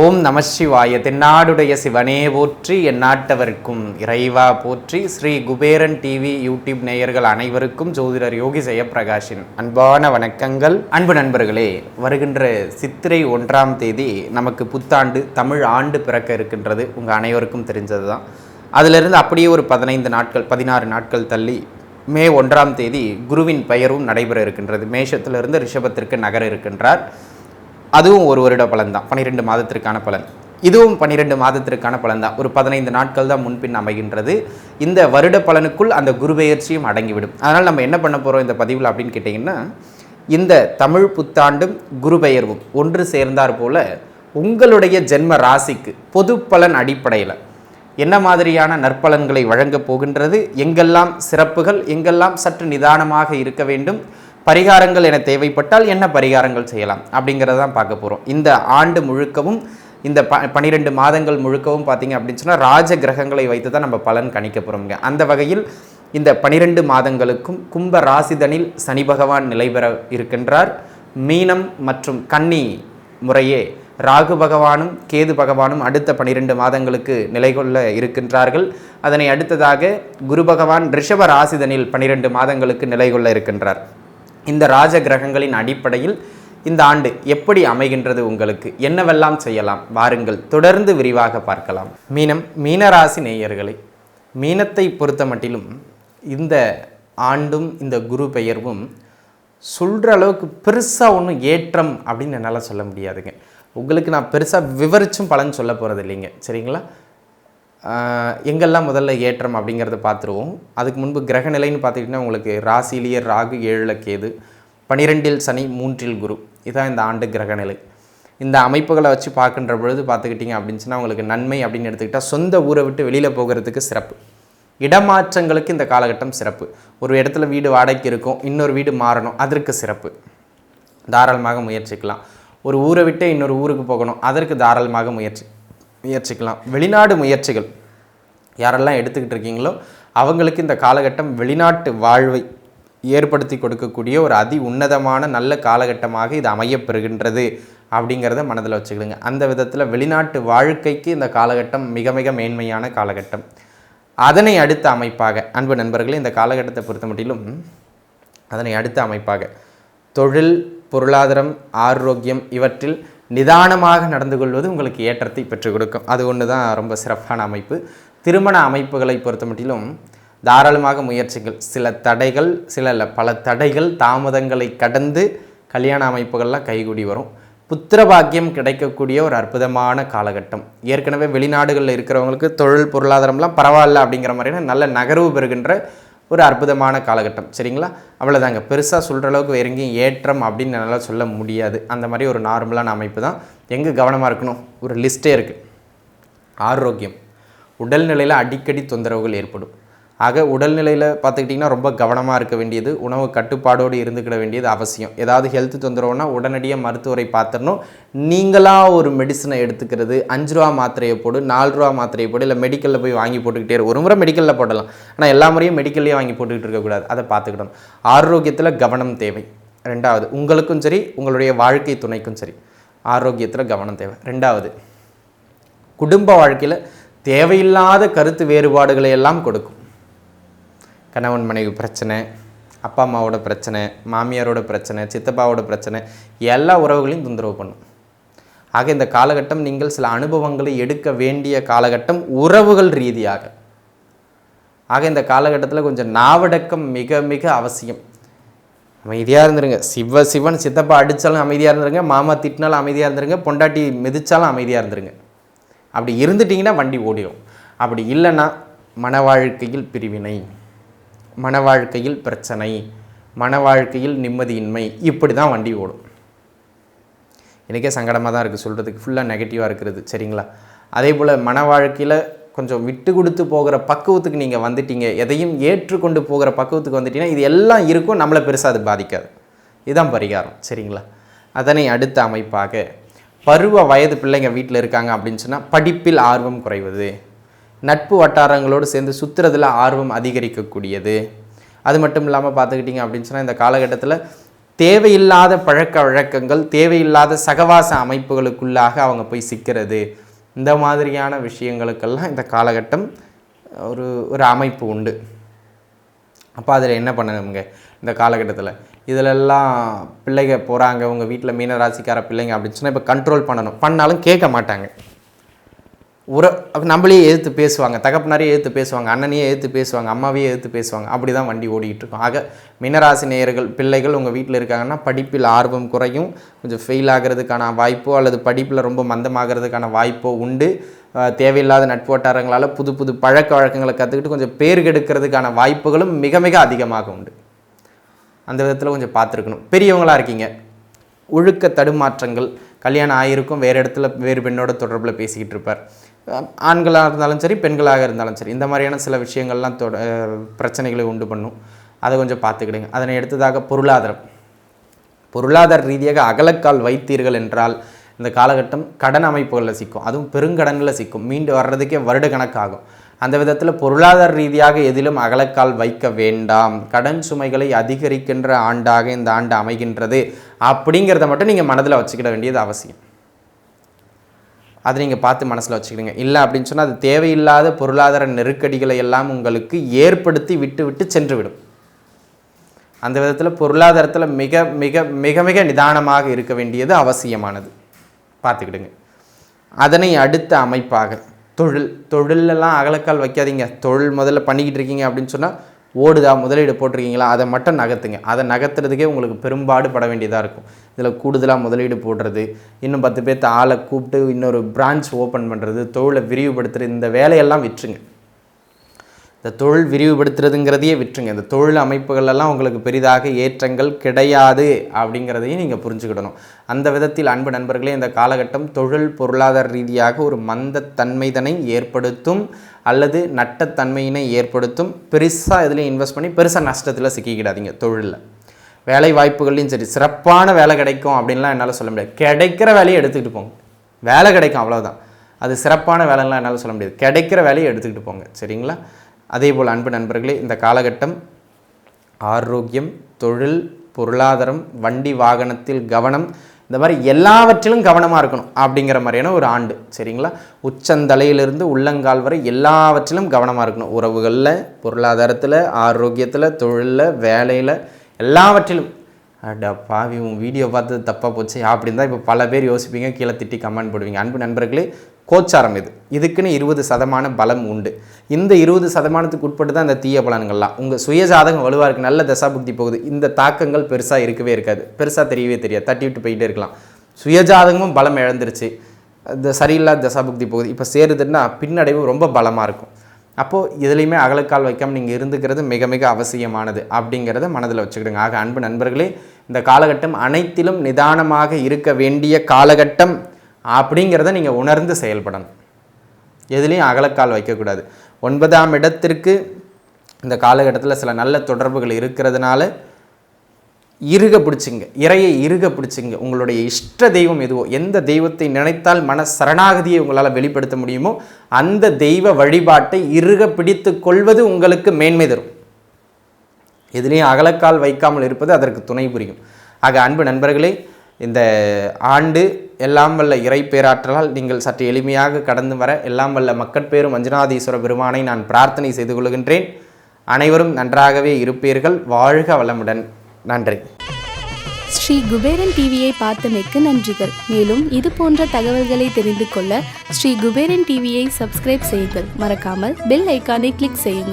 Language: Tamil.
ஓம் நம சிவாய. தென்னாடுடைய சிவனே போற்றி என் நாட்டவருக்கும் இறைவா போற்றி. ஸ்ரீ குபேரன் டிவி யூடியூப் நேயர்கள் அனைவருக்கும் ஜோதிடர் யோகி ஜெயப்பிரகாஷின் அன்பான வணக்கங்கள். அன்பு நண்பர்களே வருகின்ற சித்திரை ஒன்றாம் தேதி நமக்கு புத்தாண்டு தமிழ் ஆண்டு பிறக்க இருக்கின்றது. உங்கள் அனைவருக்கும் தெரிஞ்சது தான் அதிலிருந்து அப்படியே ஒரு பதினைந்து நாட்கள் பதினாறு நாட்கள் தள்ளி மே ஒன்றாம் தேதி குருவின் பெயரும் நடைபெற இருக்கின்றது. மேஷத்திலிருந்து ரிஷபத்திற்கு நகர இருக்கின்றார். அதுவும் ஒரு வருட பலன் தான் பன்னிரெண்டு மாதத்திற்கான பலன். இதுவும் பன்னிரெண்டு மாதத்திற்கான பலன் தான் ஒரு பதினைந்து நாட்கள் தான் முன்பின் அமைகின்றது. இந்த வருட பலனுக்குள் அந்த குருபெயர்ச்சியும் அடங்கிவிடும். அதனால் நம்ம என்ன பண்ண போகிறோம் இந்த பதிவில் அப்படின்னு கேட்டிங்கன்னா இந்த தமிழ் புத்தாண்டும் குருபெயர்வும் ஒன்று சேர்ந்தார் போல உங்களுடைய ஜென்ம ராசிக்கு பொது பலன் அடிப்படையில் என்ன மாதிரியான நற்பலன்களை வழங்கப் போகின்றது? எங்கெல்லாம் சிறப்புகள் எங்கெல்லாம் சற்று நிதானமாக இருக்க வேண்டும்? பரிகாரங்கள் என தேவைப்பட்டால் என்ன பரிகாரங்கள் செய்யலாம்? அப்படிங்கிறத தான் பார்க்க போகிறோம் இந்த ஆண்டு முழுக்கவும் இந்த ப பனிரெண்டு மாதங்கள் முழுக்கவும் பார்த்தீங்க அப்படின்னு சொன்னால் ராஜ கிரகங்களை வைத்து தான் நம்ம பலன் கணிக்க போகிறோம்ங்க அந்த வகையில் இந்த பனிரெண்டு மாதங்களுக்கும் கும்ப ராசிதனில் சனி பகவான் நிலை பெற இருக்கின்றார். மீனம் மற்றும் கன்னி முறையே ராகு பகவானும் கேது பகவானும் அடுத்த பனிரெண்டு மாதங்களுக்கு நிலை கொள்ள இருக்கின்றார்கள். அதனை அடுத்ததாக குரு பகவான் ரிஷப ராசிதனில் பனிரெண்டு மாதங்களுக்கு நிலை கொள்ள இருக்கின்றார். இந்த ராஜ கிரகங்களின் அடிப்படையில் இந்த ஆண்டு எப்படி அமைகின்றது உங்களுக்கு? என்னவெல்லாம் செய்யலாம்? வாருங்கள் தொடர்ந்து விரிவாக பார்க்கலாம். மீனம் மீனராசி நேயர்களை மீனத்தை பொறுத்த மட்டிலும் இந்த ஆண்டும் இந்த குரு பெயர்வும் சொல்கிற அளவுக்கு பெருசாக ஒன்றும் ஏற்றம் அப்படின்னு என்னால் சொல்ல முடியாதுங்க. உங்களுக்கு நான் பெருசாக விவரிச்சும் பலன் சொல்ல போகிறது இல்லைங்க. சரிங்களா? எங்கெல்லாம் முதல்ல ஏற்றம் அப்படிங்கிறத பார்த்துருவோம். அதுக்கு முன்பு கிரக நிலைன்னு பார்த்துக்கிட்டிங்கன்னா உங்களுக்கு ராசிலேயே ராகு ஏழில் கேது பனிரெண்டில் சனி மூன்றில் குரு. இதான் இந்த ஆண்டு கிரகநிலை இந்த அமைப்புகளை வச்சு பார்க்கின்ற பொழுது பார்த்துக்கிட்டிங்க அப்படின்னு சொன்னால் உங்களுக்கு நன்மை அப்படின்னு எடுத்துக்கிட்டால் சொந்த ஊரை விட்டு வெளியில் போகிறதுக்கு சிறப்பு. இடமாற்றங்களுக்கு இந்த காலகட்டம் சிறப்பு. ஒரு இடத்துல வீடு வாடகைக்கு இருக்கும் இன்னொரு வீடு மாறணும் அதற்கு சிறப்பு. தாராளமாக முயற்சிக்கலாம். ஒரு ஊரை விட்டு இன்னொரு ஊருக்கு போகணும். அதற்கு தாராளமாக முயற்சி முயற்சிக்கலாம். வெளிநாடு முயற்சிகள். யாரெல்லாம் எடுத்துக்கிட்டு இருக்கீங்களோ அவங்களுக்கு இந்த காலகட்டம் வெளிநாட்டு வாழ்வை ஏற்படுத்தி கொடுக்கக்கூடிய ஒரு அதி உன்னதமான நல்ல காலகட்டமாக இது அமையப்பெறுகின்றது அப்படிங்கிறத மனதில் வச்சுக்கிடுங்க. அந்த விதத்தில் வெளிநாட்டு வாழ்க்கைக்கு இந்த காலகட்டம் மிக மிக மேன்மையான காலகட்டம். அதனை அடுத்த அமைப்பாக அன்பு நண்பர்களே இந்த காலகட்டத்தை பொறுத்த மட்டிலும் அதனை அடுத்த அமைப்பாக தொழில் பொருளாதாரம் ஆரோக்கியம் இவற்றில் நிதானமாக நடந்து கொள்வது உங்களுக்கு ஏற்றத்தை பெற்றுக் கொடுக்கும். அது ஒன்று தான் ரொம்ப சிறப்பான அமைப்பு. திருமண அமைப்புகளை பொறுத்த மட்டிலும் தாராளமாக முயற்சிகள். சில தடைகள் சில பல தடைகள் தாமதங்களை கடந்து கல்யாண அமைப்புகள்லாம் கைகூடி வரும். புத்திர பாக்கியம் கிடைக்கக்கூடிய ஒரு அற்புதமான காலகட்டம். ஏற்கனவே வெளிநாடுகளில் இருக்கிறவங்களுக்கு தொழில் பொருளாதாரம்லாம் பரவாயில்ல அப்படிங்கிற மாதிரியான நல்ல நகர்வு பெறுகின்ற ஒரு அற்புதமான காலகட்டம். சரிங்களா? அவ்வளோதாங்க பெருசாக சொல்கிற அளவுக்கு வேற எங்கேயும் ஏற்றம் அப்படின்னு என்னால் சொல்ல முடியாது. அந்த மாதிரி ஒரு நார்மலான அமைப்பு தான். எங்கே கவனமாக இருக்கணும்? ஒரு லிஸ்ட்டே இருக்குது ஆரோக்கியம். உடல்நிலையில் அடிக்கடி தொந்தரவுகள் ஏற்படும். ஆக உடல்நிலையில் பார்த்துக்கிட்டிங்கன்னா ரொம்ப கவனமாக இருக்க வேண்டியது உணவு கட்டுப்பாடோடு இருந்துக்கிட வேண்டியது அவசியம். ஏதாவது ஹெல்த் தொந்தரவுனா உடனடியாக மருத்துவரை பார்த்துடணும். நீங்களாக ஒரு மெடிசனை எடுத்துக்கிறது அஞ்சு ரூபா மாத்திரையை போடு நாலு ரூபா மாத்திரையை போடு இல்லை மெடிக்கலில் போய் வாங்கி போட்டுக்கிட்டே ஒரு முறை மெடிக்கலில் போடலாம். ஆனால் எல்லா முறையும் மெடிக்கல்லையே வாங்கி போட்டுக்கிட்டு இருக்கக்கூடாது அதை பார்த்துக்கிடணும். ஆரோக்கியத்தில் கவனம் தேவை. ரெண்டாவது உங்களுக்கும் சரி உங்களுடைய வாழ்க்கை துணைக்கும் சரி. ஆரோக்கியத்தில் கவனம் தேவை. ரெண்டாவது குடும்ப வாழ்க்கையில் தேவையில்லாத கருத்து வேறுபாடுகளை எல்லாம் கொடுக்கும். கணவன் மனைவி பிரச்சனை அப்பா அம்மாவோட பிரச்சனை மாமியாரோட பிரச்சனை சித்தப்பாவோட பிரச்சனை எல்லா உறவுகளையும் தொந்தரவு பண்ணும். ஆக இந்த காலகட்டம் நீங்கள் சில அனுபவங்களை எடுக்க வேண்டிய காலகட்டம் உறவுகள் ரீதியாக. ஆக இந்த காலகட்டத்தில் கொஞ்சம் நாவடக்கம் மிக மிக அவசியம். அமைதியாக இருந்துருங்க. சிவ சிவன் சித்தப்பா அடித்தாலும் அமைதியாக இருந்துருங்க. மாமா திட்டினாலும் அமைதியாக இருந்துருங்க. பொண்டாட்டி மிதித்தாலும் அமைதியாக இருந்துருங்க. அப்படி இருந்துட்டிங்கன்னா வண்டி ஓடிடும் அப்படி இல்லைன்னா மன வாழ்க்கையில் பிரிவினை. மன வாழ்க்கையில் பிரச்சனை மன வாழ்க்கையில் நிம்மதியின்மை இப்படி தான் வண்டி ஓடும். எனக்கே சங்கடமாக தான் இருக்குது சொல்கிறதுக்கு ஃபுல்லாக நெகட்டிவாக இருக்கிறது சரிங்களா? அதே போல் மன வாழ்க்கையில் கொஞ்சம் விட்டு கொடுத்து போகிற பக்குவத்துக்கு நீங்கள் வந்துட்டீங்க எதையும் ஏற்றுக்கொண்டு போகிற பக்குவத்துக்கு வந்துட்டீங்கன்னா இது எல்லாம் இருக்கும் நம்மளை பெருசாக அது பாதிக்காது. இதுதான் பரிகாரம் சரிங்களா? அதனை அடுத்த அமைப்பாக பருவ வயது பிள்ளைங்க வீட்டில் இருக்காங்க அப்படின்னு சொன்னால் படிப்பில் ஆர்வம் குறைவது. நட்பு வட்டாரங்களோடு சேர்ந்து சுற்றுறதுல ஆர்வம் அதிகரிக்கக்கூடியது. அது மட்டும் இல்லாமல் பார்த்துக்கிட்டிங்க அப்படின்னு சொன்னால் இந்த காலகட்டத்தில் தேவையில்லாத பழக்க வழக்கங்கள் தேவையில்லாத சகவாச அமைப்புகளுக்குள்ளாக அவங்க போய் சிக்கிறது. இந்த மாதிரியான விஷயங்களுக்கெல்லாம் இந்த காலகட்டம் ஒரு ஒரு அமைப்பு உண்டு. அப்போ அதில் என்ன பண்ணணுங்க? இந்த காலகட்டத்தில் இதிலெல்லாம் பிள்ளைங்க போகிறாங்க உங்கள் வீட்டில் மீனராசிக்கார பிள்ளைங்க அப்படின்னு சொன்னால் இப்போ கண்ட்ரோல் பண்ணணும். பண்ணாலும் கேட்க மாட்டாங்க. உற நம்மளே எதிர்த்து பேசுவாங்க. தகப்பனாரையே எதிர்த்து பேசுவாங்க. அண்ணனையே எதிர்த்து பேசுவாங்க. அம்மாவையே எதிர்த்து பேசுவாங்க. அப்படி தான் வண்டி ஓடிக்கிட்டு இருக்கும் ஆக மினராசி நேயர்கள் பிள்ளைகள் உங்கள் வீட்டில் இருக்காங்கன்னா படிப்பில் ஆர்வம் குறையும். கொஞ்சம் ஃபெயில் ஆகிறதுக்கான வாய்ப்போ அல்லது படிப்பில் ரொம்ப மந்தமாகிறதுக்கான வாய்ப்போ உண்டு. தேவையில்லாத நட்பு வட்டாரங்களால் புது புது பழக்க வழக்கங்களை கற்றுக்கிட்டு கொஞ்சம் பேர் கெடுக்கிறதுக்கான வாய்ப்புகளும் மிக மிக அதிகமாக உண்டு. அந்த விதத்தில் கொஞ்சம் பார்த்துருக்கணும் பெரியவங்களாக இருக்கீங்க. ஒழுக்க தடுமாற்றங்கள். கல்யாணம் ஆகிருக்கும் வேறு இடத்துல வேறு பெண்ணோட தொடர்பில் பேசிக்கிட்டு இருப்பார் ஆண்களாக இருந்தாலும் சரி பெண்களாக இருந்தாலும் சரி இந்த மாதிரியான சில விஷயங்கள்லாம் தொட பிரச்சனைகளை உண்டு பண்ணும். அதை கொஞ்சம் பார்த்துக்கிடுங்க. அதனை எடுத்ததாக பொருளாதாரம். பொருளாதார ரீதியாக அகலக்கால் வைத்தீர்கள் என்றால் இந்த காலகட்டம் கடன் அமைப்புகளில் சிக்கும். அதுவும் பெருங்கடனில் சிக்கும். மீண்டு வர்றதுக்கே வருட கணக்காகும் அந்த விதத்தில் பொருளாதார ரீதியாக எதிலும் அகலக்கால் வைக்க வேண்டாம். கடன் சுமைகளை அதிகரிக்கின்ற ஆண்டாக இந்த ஆண்டு அமைகின்றது அப்படிங்கிறத மட்டும் நீங்கள் மனதில் வச்சுக்கிட வேண்டியது அவசியம். அதை நீங்கள் பார்த்து மனசில் வச்சுக்கிடுங்க இல்லை அப்படின்னு சொன்னால் அது தேவையில்லாத பொருளாதார நெருக்கடிகளை எல்லாம் உங்களுக்கு ஏற்படுத்தி விட்டு விட்டு சென்றுவிடும். அந்த விதத்தில் பொருளாதாரத்தில் மிக மிக மிக மிக நிதானமாக இருக்க வேண்டியது அவசியமானது. பார்த்துக்கிடுங்க. அதனை அடுத்த அமைப்பாக தொழில் தொழிலெல்லாம் அகலக்கால் வைக்காதீங்க. தொழில் முதல்ல பண்ணிக்கிட்டு இருக்கீங்க அப்படின்னு சொன்னால் ஓடுதா முதலீடு போட்டிருக்கீங்களா அதை மட்டும் நகர்த்துங்க. அதை நகர்த்துறதுக்கே உங்களுக்கு பெரும்பாடு பட வேண்டியதாக இருக்கும். இதில் கூடுதலாக முதலீடு போடுறது இன்னும் பத்து பேர்த்த ஆளை கூப்பிட்டு இன்னொரு பிரான்ச் ஓப்பன் பண்ணுறது தொழிலை விரிவுபடுத்துறது இந்த வேலையெல்லாம் விட்டுருங்க. இந்த தொழில் விரிவுபடுத்துறதுங்கிறதையே விட்டுருங்க. இந்த தொழில் அமைப்புகள் எல்லாம் உங்களுக்கு பெரிதாக ஏற்றங்கள் கிடையாது அப்படிங்கிறதையும் நீங்கள் புரிஞ்சுக்கிடணும். அந்த விதத்தில் அன்பு நண்பர்களே இந்த காலகட்டம் தொழில் பொருளாதார ரீதியாக ஒரு மந்தத்தன்மைதனை ஏற்படுத்தும். அல்லது நட்டத்தன்மையினை ஏற்படுத்தும் பெருசாக இதில் இன்வெஸ்ட் பண்ணி பெருசாக நஷ்டத்தில் சிக்கிக்கிடாதீங்க தொழிலில். வேலை வாய்ப்புகள்லையும் சரி சிறப்பான வேலை கிடைக்கும் அப்படின்லாம் என்னால் சொல்ல முடியாது. கிடைக்கிற வேலையை எடுத்துக்கிட்டு போங்க. வேலை கிடைக்கும் அவ்வளோதான் அது சிறப்பான வேலைலாம் என்னால் சொல்ல முடியாது. கிடைக்கிற வேலையை எடுத்துக்கிட்டு போங்க. சரிங்களா? அதே போல் அன்பு நண்பர்களே இந்த காலகட்டம் ஆரோக்கியம் தொழில் பொருளாதாரம் வண்டி வாகனத்தில் கவனம் இந்த மாதிரி எல்லாவற்றிலும் கவனமாக இருக்கணும் அப்படிங்கிற மாதிரியான ஒரு ஆண்டு சரிங்களா? உச்சந்தலையிலிருந்து உள்ளங்கால் வரை எல்லாவற்றிலும் கவனமாக இருக்கணும். உறவுகளில் பொருளாதாரத்தில் ஆரோக்கியத்தில் தொழிலில் வேலையில் எல்லாவற்றிலும். அடா பாவி உன் வீடியோ பார்த்து தப்பாக போச்சு அப்படின்னு தான் இப்போ பல பேர் யோசிப்பீங்க கீழே திட்டி கமெண்ட் போடுவீங்க. அன்பு நண்பர்களே கோச்சாரம் இது. இதுக்குன்னு இருபது சதமான பலம் உண்டு. இந்த இருபது சதமானத்துக்கு உட்பட்டு தான் இந்த தீய பலன்கள்லாம். உங்கள் சுயஜாதகம் வலுவாக இருக்குது நல்ல தசாபுக்தி போகுது. இந்த தாக்கங்கள் பெருசாக இருக்கவே இருக்காது. பெருசாக தெரியவே தெரியாது. தட்டி விட்டு போயிட்டே இருக்கலாம். சுயஜாதகமும் பலம் இழந்துருச்சு. இந்த சரியில்லாத தசாபுக்தி போகுது. இப்போ சேருதுன்னா பின்னடைவு ரொம்ப பலமாக இருக்கும். அப்போது இதுலேயுமே அகலக்கால் வைக்காமல் நீங்கள் இருந்துக்கிறது மிக மிக அவசியமானது அப்படிங்கிறத மனதில் வச்சுக்கிடுங்க. ஆக அன்பு நண்பர்களே இந்த காலகட்டம் அனைத்திலும் நிதானமாக இருக்க வேண்டிய காலகட்டம். அப்படிங்கிறத நீங்கள் உணர்ந்து செயல்படணும். எதுலேயும் அகலக்கால் வைக்கக்கூடாது. ஒன்பதாம் இடத்திற்கு இந்த காலகட்டத்தில் சில நல்ல தொடர்புகள் இருக்கிறதுனால இறுக பிடிச்சிங்க. இறையை இறுக பிடிச்சிங்க. உங்களுடைய இஷ்ட தெய்வம் எதுவோ எந்த தெய்வத்தை நினைத்தால் மன சரணாகதியை உங்களால் வெளிப்படுத்த முடியுமோ அந்த தெய்வ வழிபாட்டை இறுக பிடித்து கொள்வது உங்களுக்கு மேன்மை தரும். எதுலேயும் அகலக்கால் வைக்காமல் இருப்பது அதற்கு துணை புரியும். ஆக அன்பு நண்பர்களே இந்த ஆண்டு எல்லாம் வல்ல இறை பேராற்றலால் நீங்கள் சற்று எளிமையாக கடந்து வர எல்லாம் வல்ல மக்கட்பேரும் மஞ்சுநாதீஸ்வர பெருமானை நான் பிரார்த்தனை செய்து கொள்கின்றேன். அனைவரும் நன்றாகவே இருப்பீர்கள். வாழ்க வளமுடன். நன்றி. ஸ்ரீ குபேரன் டிவியை பார்த்தமைக்கு நன்றிகள். மேலும் இது போன்ற தகவல்களை தெரிந்து கொள்ள ஸ்ரீ குபேரன் டிவியை சப்ஸ்கிரைப் செய்யுங்கள். மறக்காமல் பெல் ஐக்கானை கிளிக் செய்யுங்கள்.